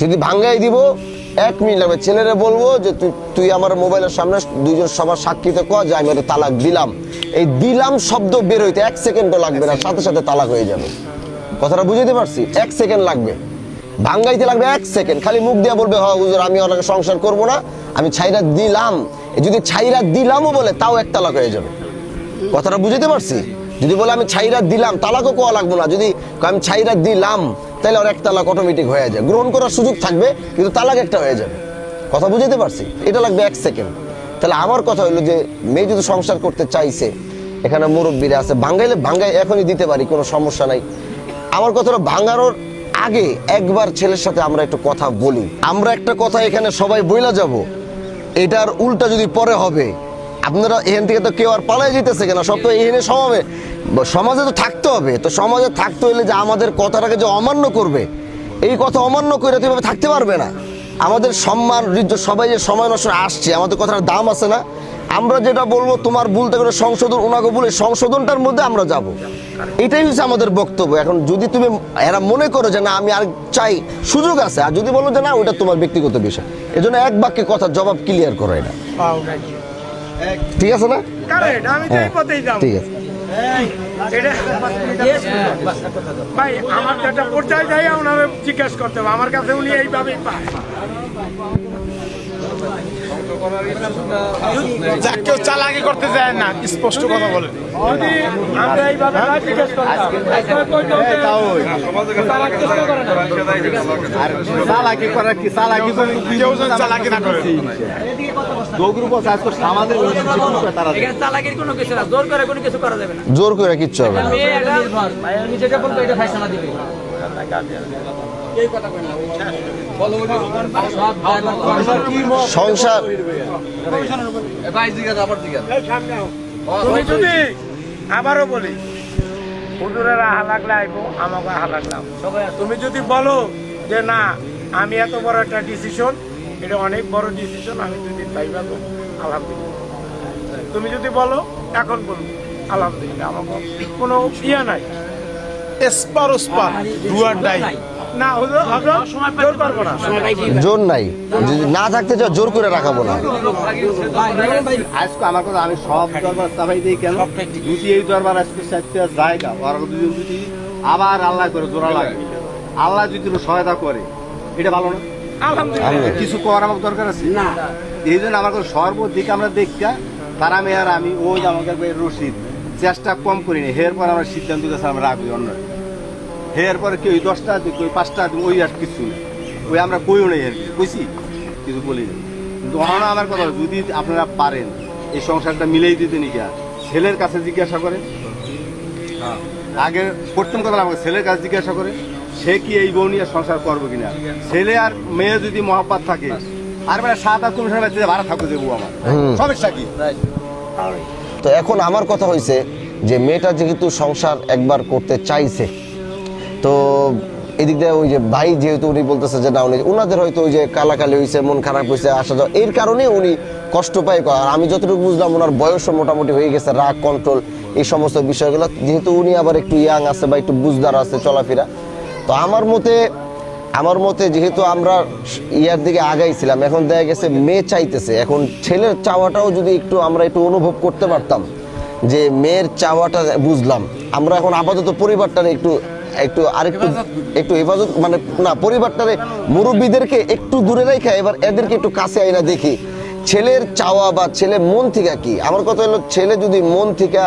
যদি ভাঙ্গাই দিব, এক মিনিট লাগবে। ছেলেরে বলব যে তুই তুই আমার মোবাইলের সামনে দুইজন সবার সাক্ষীতে কর যে আমি তালাক দিলাম। এই দিলাম শব্দ বের হইতে এক সেকেন্ডও লাগবে না, সাথে সাথে তালাক হয়ে যাবে। কথাটা বুঝতে পারছি? এক সেকেন্ড লাগবে। ভাঙ্গাইতে লাগবে এক সেকেন্ড। খালি মুখ দিয়ে বলবে হ্যাঁ হুজুর, আমি ওনাকে সংসার করব না, আমি ছাইরা দিলাম। যদি ছাইরা দিলামও বলে, তাও এক তালাক হয়ে যাবে। কথাটা বুঝতে পারছি? যদি বলে, আমি ছাইরা দিলাম, তালাকও কোয়া লাগবো না। যদি আমি ছাইরা দিলাম তাহলে ওর এক তালাক অটোমেটিক হয়ে যায়। গ্রহণ করার সুযোগ থাকবে, কিন্তু তালাক একটা হয়ে যাবে। কথা বুঝতে পারছি? এটা লাগবে এক সেকেন্ড তাহলে আমার কথা হলো যে, মেয়ে যদি সংসার করতে চাইছে, এখানে মুরব্বীরা আছে, ভাঙ্গাইলে ভাঙ্গাই, এখনই দিতে পারি, কোনো সমস্যা নাই। আমার কথা হলো ভাঙানোর আগে একবার ছেলের সাথে আমরা একটু কথা বলি। আমরা একটা কথা এখানে সবাই বইলা যাব। এটার উল্টা যদি পরে হবে আপনারা এখান থেকে তো কেউ আর পালাই যেতেছে কেন? সব তো এখানে সমাবে। সমাজে তো থাকতে হবে। তো সমাজে থাকতে হলে যে আমাদের কথাটাকে যে অমান্য করবে, এই কথা অমান্য করে তো থাকতে পারবে না। আমাদের সম্মান ঋদ্ধ সবাই যে সময় নষ্ট আসছে, আমাদের কথার দাম আছে না। আমরা যেটা বলব, তোমার ভুল থেকে সংশোধন, ওনাকে বলে সংশোধনটার মধ্যে আমরা যাব। এটাই হচ্ছে আমাদের বক্তব্য। এখন যদি তুমি এরা মনে করো যে না, আমি আর চাই, সুযোগ আছে। আর যদি বলো যে না ওটা তোমার ব্যক্তিগত বিষয়। এজন্য এক বাক্যে কথা জবাব ক্লিয়ার করো এটা ঠিক আছে না? হ্যাঁ ঠিক আছে। ভাই আমার যেটা পর্যায়ে যাই ওনারে জিজ্ঞেস করতে হবে। আমার কাছে উনি এইভাবেই পায়। যা কেউ চালাকি করতে যায় না স্পষ্ট কথা বলে। চালাকি করার কি চালাকি কেউ যেন চালাকি না করে। দোগ্রুপ আমাদের তারা কোনো কিছু না জোর করে কোনো কিছু করা যাবে না। জোর করে কিচ্ছু হবে না। সংসার। যদি আবারও বলি হুজুরের আহা লাগলে আইবো আমাকে আহা লাগলাম তুমি যদি বলো যে না আমি এত বড় একটা ডিসিশন এটা অনেক বড় ডিসিশন আমি দুদিন পাইবা তো আলহামদুলিল্লাহ। তুমি যদি বলো এখন বলব আলহামদুলিল্লাহ আমাকে কোনো ইয়ে নাই। এসপার ওসপার ডু আর ডাই না জোর পারব না। জোর নাই। না থাকতে চাও জোর করে রাখাবো না। আজকে আমার কথা আমি সব দরবার চাপাই দিই কেন? যদি এই দরবার আজকে চারটে জায়গা ওরা দুজন যদি আবার আল্লাহ করে জোড়া লাগে আল্লাহ যদি সহায়তা করে এটা ভালো না? আলহামদুলিল্লাহ। কিছু করার আমার দরকার আছে? না। এই জন্য আমার কথা সর্বদিক আমরা দেখা তারা মেয়ে আর আমি ওই আমাকে একবার রশিদ চেষ্টা কম করিনি। হের পর আমরা সিদ্ধান্ত আমরা রাখবি অন্য হের পরে কেউ দশটা দিক ওই পাঁচটা ওই আর কিছু ওই আমরা কইও নেই আর কইছি কিছু বলি না কিন্তু অন্য আমার কথা যদি আপনারা পারেন এই সংসারটা মিলেই দিতে নিকা। ছেলের কাছে জিজ্ঞাসা করেন আগে প্রথম কথা আমাকে ছেলের কাছে জিজ্ঞাসা করে সে কি এই বউ নিয়ে সংসার করবে কিনা? ছেলে আর মেয়ে যদি মহাব্বাত থাকে আর মানে সাত আট কমিশন ভাড়া থাকবে যে বউ আমার। সমস্যা কি? তো এখন আমার কথা হয়েছে যে মেয়েটা যেহেতু সংসার একবার করতে চাইছে তো এদিক দিয়ে ওই যে ভাই যেহেতু উনি বলতেছে যে না, উনি ওনাদের হয়তো ওই যে কালাকালি হয়েছে মন খারাপ হয়েছে আসা যাওয়া এর কারণে উনি কষ্ট পায় আর আমি যতটুকু বুঝলাম, ওনার বয়সও মোটামুটি হয়ে গেছে, রাগ, কন্ট্রোল, এই সমস্ত বিষয়গুলো। যেহেতু উনি আবার একটু ইয়াং আছে বা একটু বুঝদার আছে, চলাফেরা। তো আমার মতে আমার মতে যেহেতু আমরা ইয়ার দিকে আগাইছিলাম, এখন দেখা গেছে মেয়ে চাইতেছে। এখন ছেলের চাওয়াটাও যদি একটু আমরা একটু অনুভব করতে পারতাম, যে মেয়ের চাওয়াটা বুঝলাম। আমরা এখন আপাতত পরিবারটারে একটু একটু আরেকটু, একটু হেফাজত মানে না, পরিবারটারে মুরব্বীদেরকে একটু দূরে রেখে এবার এদেরকে একটু কাছে আইনা দেখি। ছেলের চাওয়া বা ছেলে মন থেকে কি? আমার কথা হলো, ছেলে যদি মন থেকে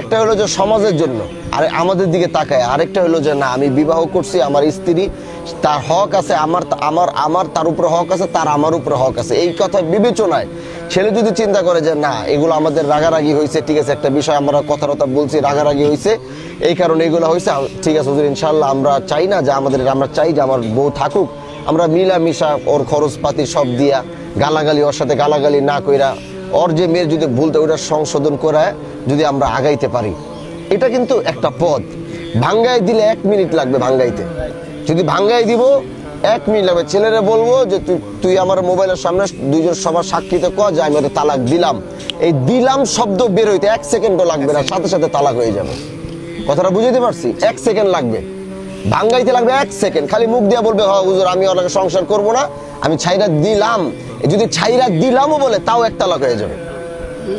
একটা হলো যে সমাজের জন্য, আর আমাদের দিকে তাকায়। আরেকটা হলো যে, না, আমি বিবাহ করছি, আমার স্ত্রী, তার হক আছে, আমার আমার আমার, তার উপরে হক আছে, তার আমার উপরে হক আছে। এই কথা বিবেচনায় ছেলে যদি চিন্তা করে যে, না, এগুলো আমাদের রাগারাগি হয়েছে ঠিক আছে, একটা বিষয় আমরা কথা কথা বলছি, রাগারাগি হয়েছে এই কারণে এগুলো হয়েছে ঠিক আছে, হুজুর ইনশাল্লাহ আমরা চাই না যে আমাদের, আমরা চাই যে আমার বউ থাকুক। আমরা মিলামিশা, ওর খরচপাতি সব দিয়া, গালাগালি, ওর সাথে গালাগালি না কইরা ওর যে মেয়ের যদি ভুলতে ওটা সংশোধন করায় যদি আমরা আগাইতে পারি। এটা কিন্তু একটা পথ। ভাঙ্গাই দিলে এক মিনিট লাগবে ভাঙ্গাইতে। যদি ভাঙ্গাই দিব, এক মিনিট লাগবে। ছেলেরা বলব যে তুই তুই আমার মোবাইলের সামনে দুইজন সবার সাক্ষীতে কর যে আমি তালাক দিলাম। এই দিলাম শব্দ বের হইতে এক সেকেন্ডও লাগবে না, সাথে সাথে তালাক হয়ে যাবে। কথাটা বুঝতে পারছি? এক সেকেন্ড লাগবে। ভাঙ্গাইতে লাগবে এক সেকেন্ড। খালি মুখ দিয়ে বলবে হ্যাঁ হুজুর, আমি ওনাকে সংসার করব না। আমি ছাইরা দিলাম। যদি ছাইরা দিলামও বলে, তাও এক তালাক হয়ে যাবে।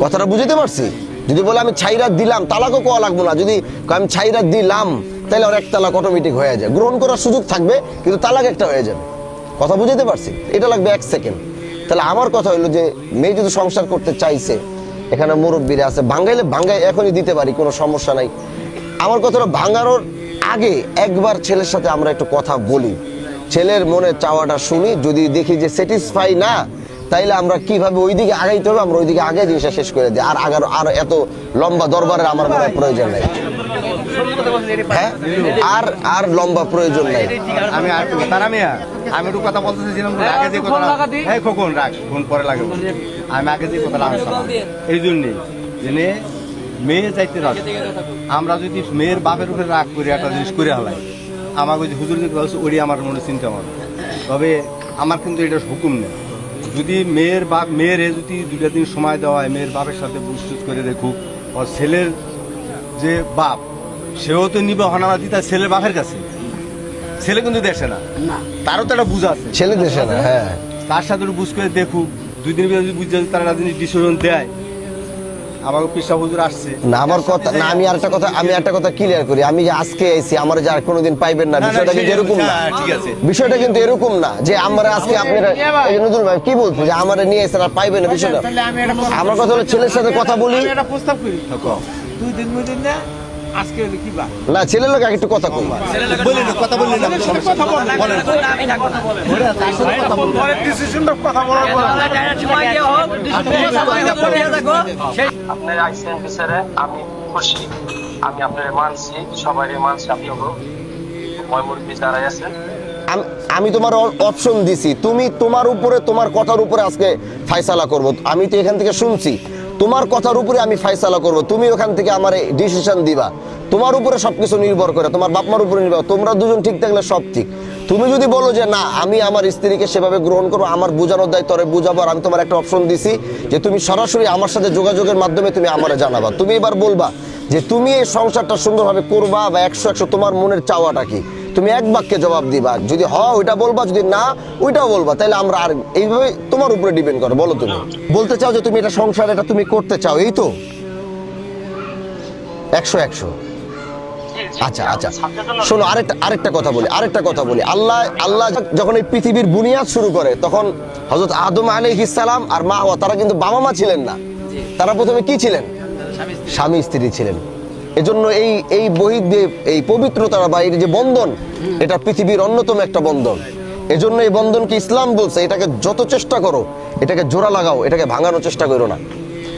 কথাটা বুঝতে পারছি? যদি বলে, আমি ছাইরা দিলাম, তালাকও কোয়া লাগবো না। যদি আমি ছাইরা দিলাম তাহলে ওর এক তালাক অটোমেটিক হয়ে যায়। গ্রহণ করার সুযোগ থাকবে, কিন্তু তালাক একটা হয়ে যাবে। কথা বুঝতে পারছি? এটা লাগবে এক সেকেন্ড তাহলে আমার কথা হলো যে, মেয়ে যদি সংসার করতে চাইছে, এখানে মুরব্বীরা আছে, ভাঙ্গাইলে ভাঙ্গাই এখনই দিতে পারি, কোনো সমস্যা নাই। আমার কথাটা ভাঙানোর আগে একবার ছেলের সাথে আমরা একটু কথা বলি। ছেলের মনে চাওয়াটা শুনি যদি দেখি যে স্যাটিসফাই না তাইলে আমরা কীভাবে ওইদিকে আগাইতে হবে আমরা ওইদিকে আগে জিনিসটা শেষ করে দিই। আর আগার আর এত লম্বা দরবারের আমার মনে প্রয়োজন নেই। হ্যাঁ? আর আর লম্বা প্রয়োজন নাই। আমি আর তারা মিয়া আমি একটু কথা বলতে আগে যে কথা হ্যাঁ খোকন রাখ ফোন পরে লাগে আমি আগে যে কথা আলোচনা এই জন্যে জেনে মেয়ে চাইতে রাখ আমরা যদি মেয়ের বাপের উপরে রাগ করি একটা জিনিস করে হলাই আমাকে যদি হুজুর যে কথা ওরি আমার মনে চিন্তা হবে তবে আমার কিন্তু এটা হুকুম নেই। যদি মেয়ের বাপ মেয়ের যদি দুটা দিন সময় দেওয়া হয় মেয়ের বাপের সাথে বুঝটুজ করে দেখুক ওর ছেলের যে বাপ সেও তো নিবে হনামা দিতে ছেলের বাপের কাছে। ছেলে কিন্তু দেখে না। তারও তো একটা বুঝ আছে। ছেলে দেশে না হ্যাঁ। তার সাথে বুঝ করে দেখুক। দুই দিন যদি বুঝতে তারা জিনিস ডিসিশন দেয় আমাকে পিসা হুজুর আসছে। না আমার কথা না আমি আরেকটা কথা আমি একটা কথা ক্লিয়ার করি। আমি যে আজকে এসেছি আমার যে আর কোনোদিন পাইবেন না বিষয়টা কিন্তু এরকম না। হ্যাঁ, ঠিক আছে। বিষয়টা কিন্তু এরকম না যে আমরা আজকে আপনারা এই যে নজরুল ভাই কি বলছো যে আমার নিয়ে এসে আর পাইবেন না বিষয়টা? আমার কথা হলো ছেলের সাথে কথা বলি। একটা প্রস্তাব করি। দুই দিন দুই দিন না আজকে কি বা? না ছেলের লোক একটু কথা কই বললেন না, কথা বললেন না, সমস্যা বলেন। আমি থাকব না বলে পরের ডিসিশনটা কথা বলার পর। সময় দেওয়া হোক সময় হোক পরে থাকো আপনার আইসিএম অফিসারে আমি খুশি। আমি আপনার মানছি সবাই মানছি আপনি ময়মুরব্বী যারাই আছেন। আমি তোমার অপশন দিছি। তুমি তোমার উপরে তোমার কথার উপরে আজকে ফাইসালা করব। আমি তো এখান থেকে শুনছি। তোমার কথার উপরে আমি ফাইসালা করব। তুমি ওখান থেকে আমার ডিসিশন দিবা। তোমার উপরে সবকিছু নির্ভর করে, তোমার বাপমার উপরে নির্ভর তোমরা দুজন ঠিক থাকলে সব ঠিক। তুমি যদি বলো যে, না, আমি আমার স্ত্রীকে সেভাবে গ্রহণ করব, আমার বোঝানোর দায়িত্ব তোরে বুঝাবো আর আমি তোমার একটা অপশন দিছি যে তুমি সরাসরি আমার সাথে যোগাযোগের মাধ্যমে তুমি আমারে জানাবা। তুমি এবার বলবা যে, তুমি এই সংসারটা সুন্দরভাবে করবা বা একশো একশো তোমার মনের চাওয়াটা কি? তুমি এক বাক্যে জবাব দিবা। যদি হ, ওইটা বলবা, যদি না, ওইটাও বলবা। তাহলে আমরা আর এইভাবে তোমার উপরে ডিপেন্ড করো, বলো তুমি। বলতে চাও যে তুমি এটা সংসার, এটা তুমি করতে চাও, এই তো? একশো একশো। আচ্ছা আচ্ছা। শোনো, আরেকটা আরেকটা কথা বলি, আরেকটা কথা বলি। আল্লাহ আল্লাহ যখন এই পৃথিবীর বুনিয়াদ শুরু করে, তখন হজরত আদম আলাইহিস সালাম আর মা হওয়া তারা কিন্তু বাবা মা ছিলেন না। তারা প্রথমে কি ছিলেন? স্বামী স্ত্রী ছিলেন। এজন্য এই এই বহির্দেব এই পবিত্রতা বা যে বন্ধন, এটা পৃথিবীর অন্যতম একটা বন্ধন। এজন্য এই বন্ধনকে ইসলাম বলছে, এটাকে যত চেষ্টা করো, এটাকে জোড়া লাগাও, এটাকে ভাঙানোর চেষ্টা করো না।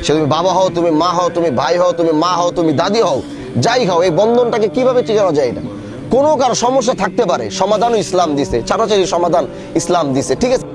সে তুমি বাবা হও, তুমি মা হও, তুমি ভাই হও, তুমি মা হও, তুমি দাদি হও, যাই হও, এই বন্ধনটাকে কীভাবে টিকানো যায় এটা? কোনো কারও সমস্যা থাকতে পারে, সমাধানও ইসলাম দিছে চারাচারি সমাধান ইসলাম দিছে, ঠিক আছে?